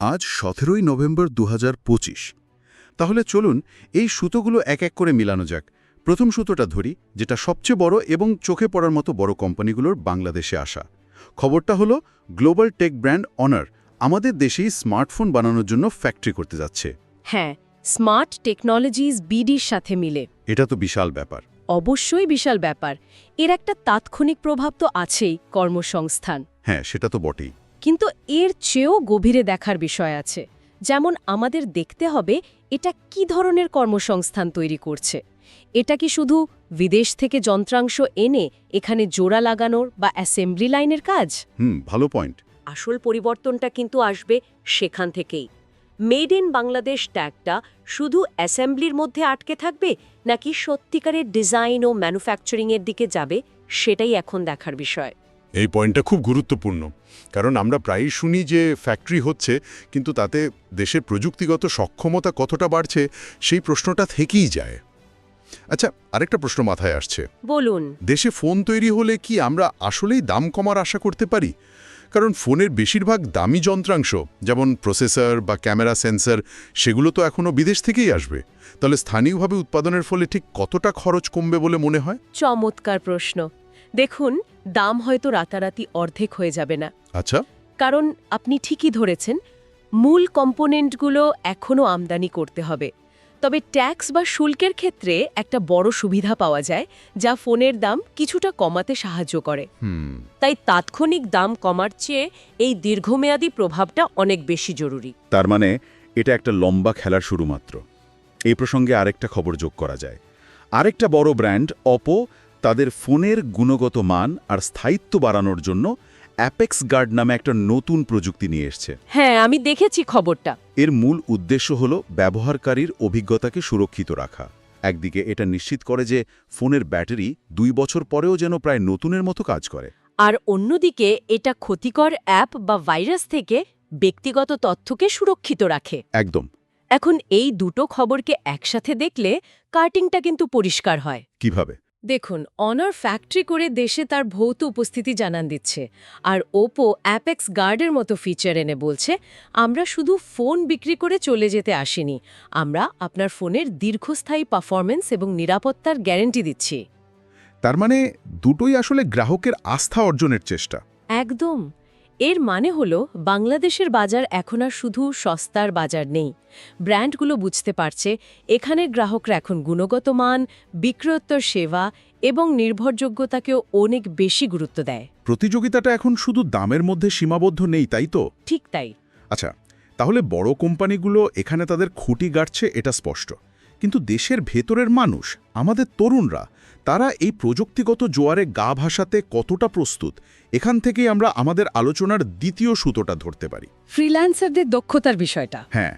আজ সতেরোই নভেম্বর দু হাজার পঁচিশ। তাহলে চলুন এই সুতোগুলো এক এক করে মিলানো যাক। প্রথম সুতোটা ধরি যেটা সবচেয়ে বড় এবং চোখে পড়ার মতো বড় কোম্পানিগুলোর বাংলাদেশে আসা। খবরটা হলো গ্লোবাল টেক ব্র্যান্ড অনার আমাদের দেশেই স্মার্টফোন বানানোর জন্য ফ্যাক্টরি করতে যাচ্ছে। হ্যাঁ স্মার্ট টেকনোলজিস বিডির সাথে মিলে। এটা তো বিশাল ব্যাপার। অবশ্যই বিশাল ব্যাপার। এর একটা তাৎক্ষণিক প্রভাব তো আছেই কর্মসংস্থান। হ্যাঁ সেটা তো বটেই। কিন্তু এর চেয়েও গভীরে দেখার বিষয় আছে। যেমন আমাদের দেখতে হবে এটা কি ধরনের কর্মসংস্থান তৈরি করছে। এটা কি শুধু বিদেশ থেকে যন্ত্রাংশ এনে এখানে জোড়া লাগানোর বা অ্যাসেম্বলি লাইনের কাজ? হুম ভালো পয়েন্ট আসল পরিবর্তনটা কিন্তু আসবে সেখান থেকেই। মেড ইন বাংলাদেশ ট্যাগটা শুধু অ্যাসেম্বলির মধ্যে আটকে থাকবে নাকি সত্যিকারের ডিজাইন ও ম্যানুফ্যাকচারিংয়ের দিকে যাবে সেটাই এখন দেখার বিষয়। এই পয়েন্টটা খুব গুরুত্বপূর্ণ। কারণ আমরা প্রায়ই শুনি যে ফ্যাক্টরি হচ্ছে কিন্তু তাতে দেশের প্রযুক্তিগত সক্ষমতা কতটা বাড়ছে সেই প্রশ্নটা থেকেই যায়। আচ্ছা আরেকটা প্রশ্ন মাথায় আসছে। বলুন। দেশে ফোন তৈরি হলে কি আমরা আসলেই দাম কমার আশা করতে পারি? কারণ ফোনের বেশিরভাগ দামি যন্ত্রাংশ যেমন প্রসেসর বা ক্যামেরা সেন্সর সেগুলো তো এখনও বিদেশ থেকেই আসবে। তাহলে স্থানীয়ভাবে উৎপাদনের ফলে ঠিক কতটা খরচ কমবে বলে মনে হয়? চমৎকার প্রশ্ন। দেখুন দাম হয়তো রাতারাতি অর্ধেক হয়ে যাবে না। আচ্ছা। কারণ আপনি ঠিকই ধরেছেন মূল কম্পোনেন্টগুলো এখনও আমদানি করতে হবে। তবে ট্যাক্স বা শুল্কের ক্ষেত্রে একটা বড় সুবিধা পাওয়া যায় যা ফোনের দাম কিছুটা কমাতে সাহায্য করে। তাই তাৎক্ষণিক দাম কমার চেয়ে এই দীর্ঘমেয়াদী প্রভাবটা অনেক বেশি জরুরি। তার মানে এটা একটা লম্বা খেলার শুরু মাত্র এই প্রসঙ্গে আরেকটা খবর যোগ করা যায়। আরেকটা বড় ব্র্যান্ড অপো তাদের ফোনের গুণগত মান আর স্থায়িত্ব বাড়ানোর জন্য অ্যাপেক্স গার্ড নামে একটা নতুন প্রযুক্তি নিয়ে এসছে। হ্যাঁ আমি দেখেছি খবরটা। এর মূল উদ্দেশ্য হল ব্যবহারকারীর অভিজ্ঞতাকে সুরক্ষিত রাখা। একদিকে এটা নিশ্চিত করে যে ফোনের ব্যাটারি দুই বছর পরেও যেন প্রায় নতুনের মতো কাজ করে। আর অন্যদিকে এটা ক্ষতিকর অ্যাপ বা ভাইরাস থেকে ব্যক্তিগত তথ্যকে সুরক্ষিত রাখে। একদম। এখন এই দুটো খবরকে একসাথে দেখলে কার্টিংটা কিন্তু পরিষ্কার হয়। কীভাবে? দেখুন অনার ফ্যাক্টরি করে দেশে তার ভৌত উপস্থিতি জানান দিচ্ছে। আর ওপো অ্যাপেক্স গার্ডের মতো ফিচার এনে বলছে আমরা শুধু ফোন বিক্রি করে চলে যেতে আসিনি। আমরা আপনার ফোনের দীর্ঘস্থায়ী পারফরমেন্স এবং নিরাপত্তার গ্যারেন্টি দিচ্ছি। তার মানে দুটোই আসলে গ্রাহকের আস্থা অর্জনের চেষ্টা। একদম। এর মানে হল বাংলাদেশের বাজার এখন আর শুধু সস্তার বাজার নেই। ব্র্যান্ডগুলো বুঝতে পারছে এখানের গ্রাহকরা এখন গুণগত মান বিক্রয়োত্তর সেবা এবং নির্ভরযোগ্যতাকেও অনেক বেশি গুরুত্ব দেয়। প্রতিযোগিতাটা এখন শুধু দামের মধ্যে সীমাবদ্ধ নেই তাই তো? ঠিক তাই। আচ্ছা তাহলে বড় কোম্পানিগুলো এখানে তাদের খুঁটি গাড়ছে এটা স্পষ্ট। কিন্তু দেশের ভেতরের মানুষ আমাদের তরুণরা তারা এই প্রযুক্তিগত জোয়ারে গা ভাসাতে কতটা প্রস্তুত? এখান থেকেই আমরা আমাদের আলোচনার দ্বিতীয় সুতোটা ধরতে পারি। ফ্রিল্যান্সারদের দক্ষতার বিষয়টা। হ্যাঁ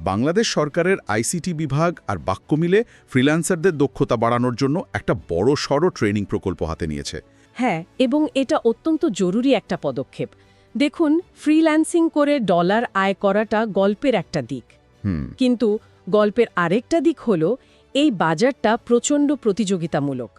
বাংলাদেশ সরকারের আইসিটি বিভাগ আর বাক্য মিলে ফ্রিল্যান্সারদের দক্ষতা বাড়ানোর জন্য একটা বড় সড় ট্রেনিং প্রকল্প হাতে নিয়েছে। হ্যাঁ এবং এটা অত্যন্ত জরুরি একটা পদক্ষেপ। দেখুন ফ্রিল্যান্সিং করে ডলার আয় করাটা গল্পের একটা দিক। কিন্তু গল্পের আরেকটা দিক হল এই বাজারটা প্রচণ্ড প্রতিযোগিতামূলক।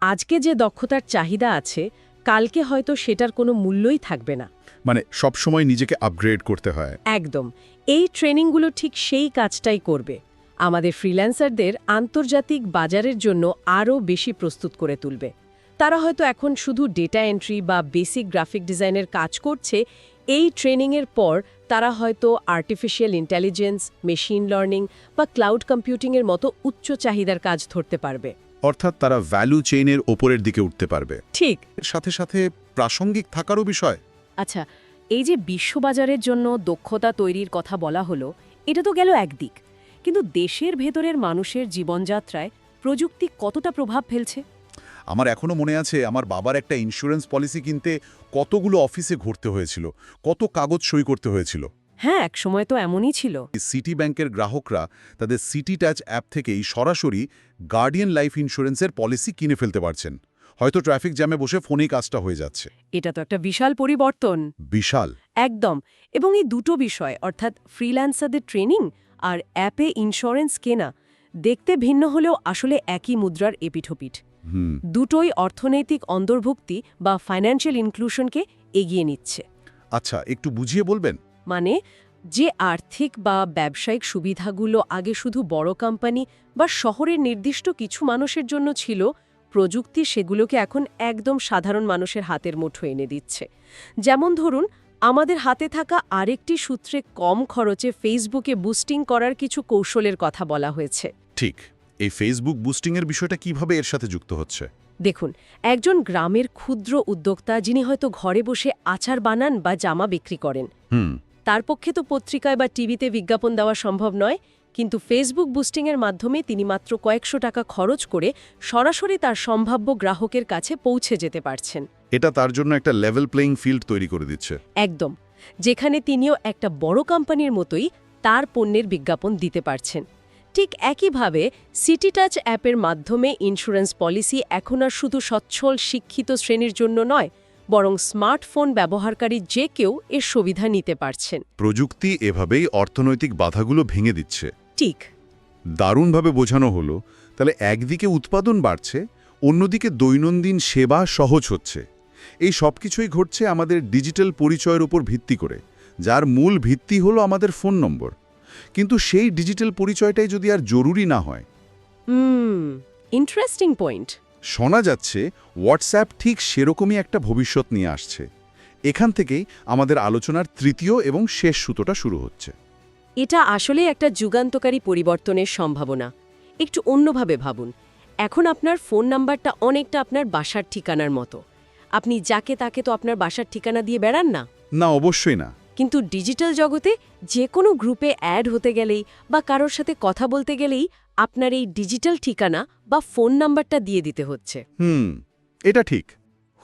আজকে যে দক্ষতার চাহিদা আছে কালকে হয়তো সেটার কোনো মূল্যই থাকবে না। মানে সবসময় নিজেকে আপগ্রেড করতে হয়। একদম। এই ট্রেনিংগুলো ঠিক সেই কাজটাই করবে। আমাদের ফ্রিল্যান্সারদের আন্তর্জাতিক বাজারের জন্য আরও বেশি প্রস্তুত করে তুলবে। তারা হয়তো এখন শুধু ডেটা এন্ট্রি বা বেসিক গ্রাফিক ডিজাইনের কাজ করছে এই ট্রেনিংয়ের পর তারা হয়তো আর্টিফিশিয়াল ইন্টেলিজেন্স মেশিন লার্নিং বা ক্লাউড কম্পিউটিংয়ের মতো উচ্চ চাহিদার কাজ ধরতে পারবে। অর্থাৎ তারা ভ্যালু চেইনের ওপরের দিকে উঠতে পারবে। ঠিক। সাথে সাথে প্রাসঙ্গিক থাকারও বিষয়। আচ্ছা এই যে বিশ্ববাজারের জন্য দক্ষতা তৈরির কথা বলা হলো এটা তো গেল একদিক কিন্তু দেশের ভেতরের মানুষের জীবনযাত্রায় প্রযুক্তি কতটা প্রভাব ফেলছে? আমার এখনও মনে আছে আমার বাবার একটা ইন্স্যুরেন্স পলিসি কিনতে কতগুলো অফিসে ঘুরতে হয়েছিল? কত কাগজ সই করতে হয়েছিল? হ্যাঁ এক সময় তো এমনই ছিল। সিটি ব্যাংকের গ্রাহকরা তাদের সিটি টাচ অ্যাপ থেকেই সরাসরি গার্ডিয়ান লাইফ ইন্স্যুরেন্সের পলিসি কিনে ফেলতে পারছেন। হয়তো ট্রাফিক জ্যামে বসে ফোনেই কাজটা হয়ে যাচ্ছে। এটা তো একটা বিশাল পরিবর্তন। বিশাল? একদম। এবং এই দুটো বিষয় অর্থাৎ ফ্রিল্যান্সারদের ট্রেনিং আর অ্যাপে ইন্স্যুরেন্স কেনা দেখতে ভিন্ন হলেও আসলে একই মুদ্রার এপিঠোপিঠ। দুটোই অর্থনৈতিক অন্তর্ভুক্তি বা ফাইন্যান্সিয়াল ইনক্লুশনকে এগিয়ে নিচ্ছে। আচ্ছা একটু বুঝিয়ে বলবেন? মানে যে আর্থিক বা ব্যবসায়িক সুবিধাগুলো আগে শুধু বড় কোম্পানি বা শহরের নির্দিষ্ট কিছু মানুষের জন্য ছিল প্রযুক্তি সেগুলোকে এখন একদম সাধারণ মানুষের হাতের মুঠো এনে দিচ্ছে। যেমন ধরুন আমাদের হাতে থাকা আরেকটি সূত্রে কম খরচে ফেসবুকে বুস্টিং করার কিছু কৌশলের কথা বলা হয়েছে। ঠিক। এই ফেসবুক বুস্টিংয়ের বিষয়টা কীভাবে এর সাথে যুক্ত হচ্ছে? দেখুন একজন গ্রামের ক্ষুদ্র উদ্যোক্তা যিনি হয়তো ঘরে বসে আচার বানান বা জামা বিক্রি করেন। হুম। তার পক্ষে তো পত্রিকায় বা টিভিতে বিজ্ঞাপন দেওয়া সম্ভব নয় কিন্তু ফেসবুক বুস্টিংয়ের মাধ্যমে তিনি মাত্র কয়েকশো টাকা খরচ করে সরাসরি তার সম্ভাব্য গ্রাহকের কাছে পৌঁছে যেতে পারছেন। এটা তার জন্য একটা লেভেল প্লেইং ফিল্ড তৈরি করে দিচ্ছে। একদম যেখানে তিনিও একটা বড় কোম্পানির মতোই তার পণ্যের বিজ্ঞাপন দিতে পারছেন। ঠিক একইভাবে সিটি টাচ অ্যাপের মাধ্যমে ইন্স্যুরেন্স পলিসি এখন আর শুধু সচ্ছল শিক্ষিত শ্রেণির জন্য নয় বরং স্মার্টফোন ব্যবহারকারী যে কেউ এর সুবিধা নিতে পারছেন। প্রযুক্তি এভাবেই অর্থনৈতিক বাধাগুলো ভেঙে দিচ্ছে। ঠিক। দারুণভাবে বোঝানো হলো তাহলে একদিকে উৎপাদন বাড়ছে অন্যদিকে দৈনন্দিন সেবা সহজ হচ্ছে। এই সব কিছুই ঘটছে আমাদের ডিজিটাল পরিচয়ের উপর ভিত্তি করে যার মূল ভিত্তি হলো আমাদের ফোন নম্বর কিন্তু সেই ডিজিটাল পরিচয়টাই যদি আর জরুরি না হয়। হুম ইন্টারেস্টিং পয়েন্ট শোনা যাচ্ছে হোয়াটসঅ্যাপ ঠিক সেরকমই একটা ভবিষ্যৎ নিয়ে আসছে। এখান থেকেই আমাদের আলোচনার তৃতীয় এবং শেষ সুতোটা শুরু হচ্ছে। এটা আসলে একটা যুগান্তকারী পরিবর্তনের সম্ভাবনা। একটু অন্যভাবে ভাবুন। এখন আপনার ফোন নাম্বারটা অনেকটা আপনার বাসার ঠিকানার মতো। আপনি যাকে তাকে তো আপনার বাসার ঠিকানা দিয়ে বেড়ান না? না অবশ্যই না। কিন্তু ডিজিটাল জগতে যে কোনো গ্রুপে অ্যাড হতে গেলেই বা কারোর সাথে কথা বলতে গেলেই আপনার এই ডিজিটাল ঠিকানা বা ফোন নাম্বারটা দিয়ে দিতে হচ্ছে। হুম এটা ঠিক।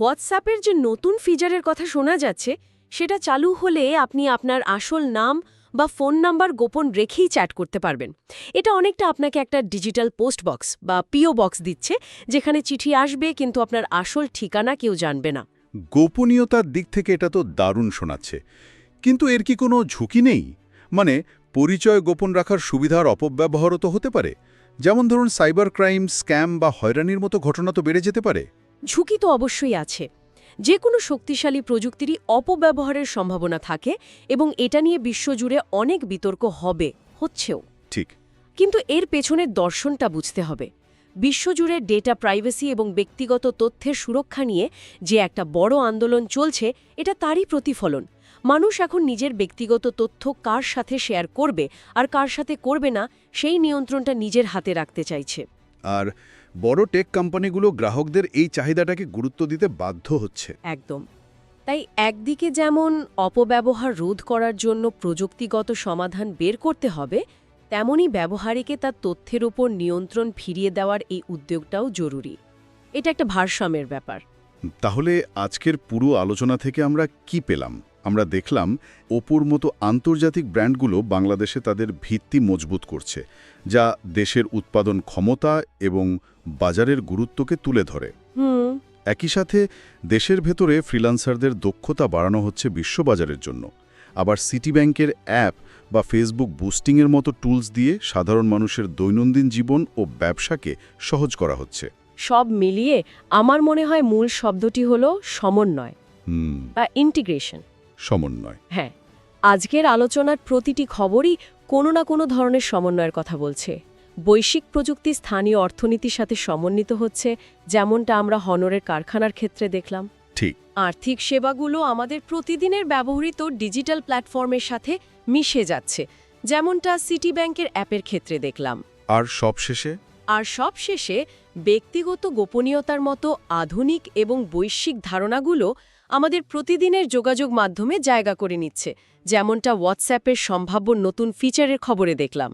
হোয়াটসঅ্যাপের যে নতুন ফিচারের কথা শোনা যাচ্ছে সেটা চালু হলে আপনি আপনার আসল নাম বা ফোন নাম্বার গোপন রেখেই চ্যাট করতে পারবেন। এটা অনেকটা আপনাকে একটা ডিজিটাল পোস্ট বক্স বা পিও বক্স দিচ্ছে যেখানে চিঠি আসবে কিন্তু আপনার আসল ঠিকানা কেউ জানবে না। গোপনীয়তার দিক থেকে এটা তো দারুণ শোনাচ্ছে। কিন্তু এর কি কোনো ঝুঁকি নেই? মানে পরিচয় গোপন রাখার সুবিধার অপব্যবহারও তো হতে পারে। যেমন ধরুন সাইবার ক্রাইম স্ক্যাম বা হয়রানির মতো ঘটনা তো বেড়ে যেতে পারে। ঝুঁকি তো অবশ্যই আছে। যে কোনো শক্তিশালী প্রযুক্তিরই অপব্যবহারের সম্ভাবনা থাকে এবং এটা নিয়ে বিশ্বজুড়ে অনেক বিতর্ক হবে হচ্ছেও। ঠিক। কিন্তু এর পেছনের দর্শনটা বুঝতে হবে। বিশ্বজুড়ে ডেটা প্রাইভেসি এবং ব্যক্তিগত তথ্যের সুরক্ষা নিয়ে যে একটা বড় আন্দোলন চলছে এটা তারই প্রতিফলন। মানুষ এখন নিজের ব্যক্তিগত তথ্য কার সাথে শেয়ার করবে আর কার সাথে করবে না সেই নিয়ন্ত্রণটা নিজের হাতে রাখতে চাইছে। আর বড় টেক কোম্পানিগুলো গ্রাহকদের এই চাহিদাটাকে গুরুত্ব দিতে বাধ্য হচ্ছে। একদম। তাই একদিকে যেমন অপব্যবহার রোধ করার জন্য প্রযুক্তিগত সমাধান বের করতে হবে তেমনি ব্যবহারীকে তার তথ্যের উপর নিয়ন্ত্রণ ফিরিয়ে দেওয়ার এই উদ্যোগটাও জরুরি। এটা একটা ভারসাম্যের ব্যাপার। তাহলে আজকের পুরো আলোচনা থেকে আমরা কি পেলাম? আমরা দেখলাম ওপোর মতো আন্তর্জাতিক ব্র্যান্ডগুলো বাংলাদেশে তাদের ভিত্তি মজবুত করছে যা দেশের উৎপাদন ক্ষমতা এবং বাজারের গুরুত্বকে তুলে ধরে। হুম। একই সাথে দেশের ভেতরে ফ্রিল্যান্সারদের দক্ষতা বাড়ানো হচ্ছে বিশ্ববাজারের জন্য। আবার সিটি ব্যাংকের অ্যাপ বা ফেসবুক বুস্টিংয়ের মতো টুলস দিয়ে সাধারণ মানুষের দৈনন্দিন জীবন ও ব্যবসাকে সহজ করা হচ্ছে। সব মিলিয়ে আমার মনে হয় মূল শব্দটি হল সমন্বয় বা ইন্টিগ্রেশন সমন্বয়। হ্যাঁ আজকের আলোচনার প্রতিটি খবরই কোনো না কোনো ধরনের সমন্বয়ের কথা বলছে। বৈশ্বিক প্রযুক্তি স্থানীয় অর্থনীতির সাথে সমন্বিত হচ্ছে যেমনটা আমরা হনরের কারখানার ক্ষেত্রে দেখলাম। ঠিক। আর্থিক সেবাগুলো আমাদের প্রতিদিনের ব্যবহৃত ডিজিটাল প্ল্যাটফর্মের সাথে মিশে যাচ্ছে যেমনটা সিটি ব্যাংকের অ্যাপের ক্ষেত্রে দেখলাম। আর সবশেষে? আর সবশেষে ব্যক্তিগত গোপনীয়তার মতো আধুনিক এবং বৈশ্বিক ধারণাগুলো আমাদের প্রতিদিনের যোগাযোগ মাধ্যমে জায়গা করে নিচ্ছে যেমনটা হোয়াটসঅ্যাপের সম্ভাব্য নতুন ফিচারের খবরে দেখলাম।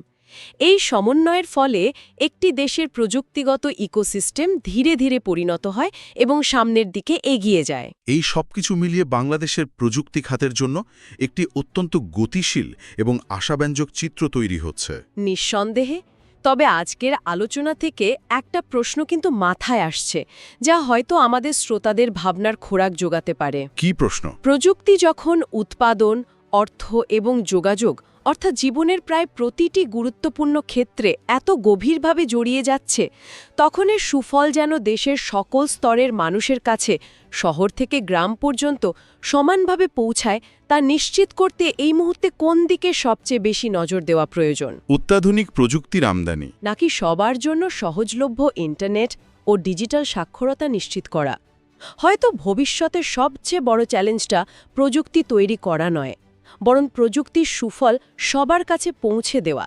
এই সমন্বয়ের ফলে একটি দেশের প্রযুক্তিগত ইকোসিস্টেম ধীরে ধীরে পরিণত হয় এবং সামনের দিকে এগিয়ে যায়। এই সবকিছু মিলিয়ে বাংলাদেশের প্রযুক্তি খাতের জন্য একটি অত্যন্ত গতিশীল এবং আশাব্যঞ্জক চিত্র তৈরি হচ্ছে। নিঃসন্দেহে তবে আজকের আলোচনা থেকে একটা প্রশ্ন কিন্তু মাথায় আসছে যা হয়তো আমাদের শ্রোতাদের ভাবনার খোরাক যোগাতে পারে। কি প্রশ্ন? প্রযুক্তি যখন উৎপাদন অর্থ এবং যোগাযোগ অর্থাৎ জীবনের প্রায় প্রতিটি গুরুত্বপূর্ণ ক্ষেত্রে এত গভীরভাবে জড়িয়ে যাচ্ছে তখন এর সুফল যেন দেশের সকল স্তরের মানুষের কাছে শহর থেকে গ্রাম পর্যন্ত সমানভাবে পৌঁছায় তা নিশ্চিত করতে এই মুহূর্তে কোন দিকে সবচেয়ে বেশি নজর দেওয়া প্রয়োজন? অত্যাধুনিক প্রযুক্তির আমদানি। নাকি সবার জন্য সহজলভ্য ইন্টারনেট ও ডিজিটাল সাক্ষরতা নিশ্চিত করা? হয়তো ভবিষ্যতের সবচেয়ে বড় চ্যালেঞ্জটা প্রযুক্তি তৈরি করা নয় বরং প্রযুক্তির সুফল সবার কাছে পৌঁছে দেওয়া।